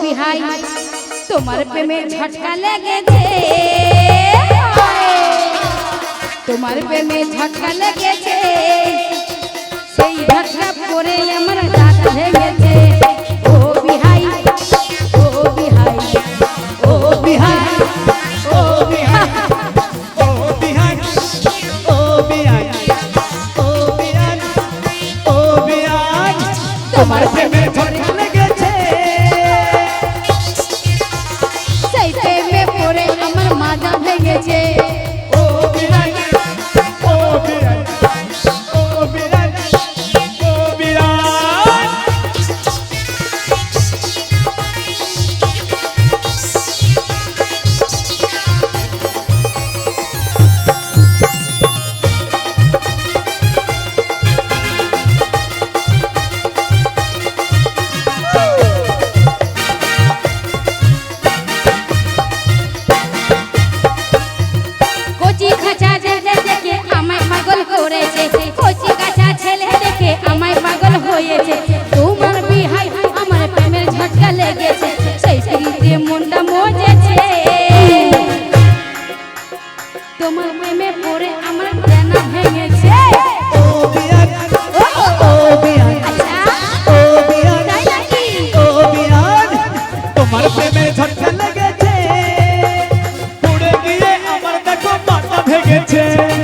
বিহাই, তোমার প্রেমে ঝটকা লেগেছে তোমার প্রেমে ঝটকা লেগেছে সেই ঝটকা পরে আমার দাঁত ভেঙেছে ও বিহাই, ও ও বিহাই, ও তোমার Thank you.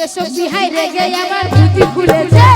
রেগে সত্যি হাই রেগে আমার দুটি খুলেছে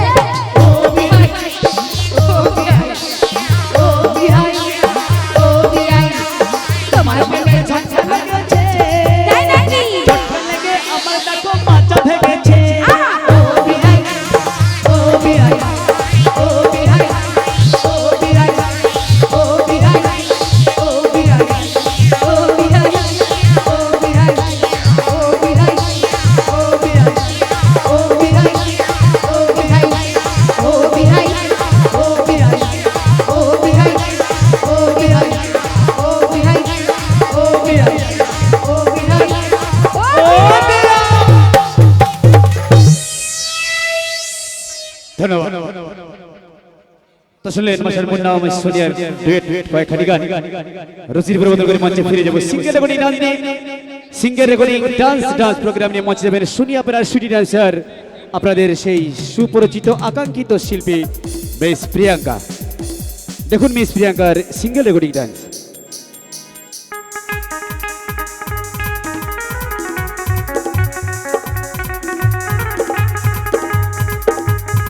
ধন্যবাদ। তো শুনলেন মাসের মুন্না সোনিয়ার ডুয়েট কয় খানি গান। রসির পরিবর্তন করে মঞ্চে ফিরে যাব। সিঙ্গেল রেকর্ডিং ডান্স নিয়ে। Single recording dance dance program নিয়ে মঞ্চে যাবেন সোনিয়া আপনার সুটি ডান্সার আপনাদের সেই সুপরিচিত, আকাঙ্ক্ষিত শিল্পী মিস প্রিয়াঙ্কা দেখুন মিস প্রিয়াঙ্কার সিঙ্গেল রেকর্ডিং ডান্স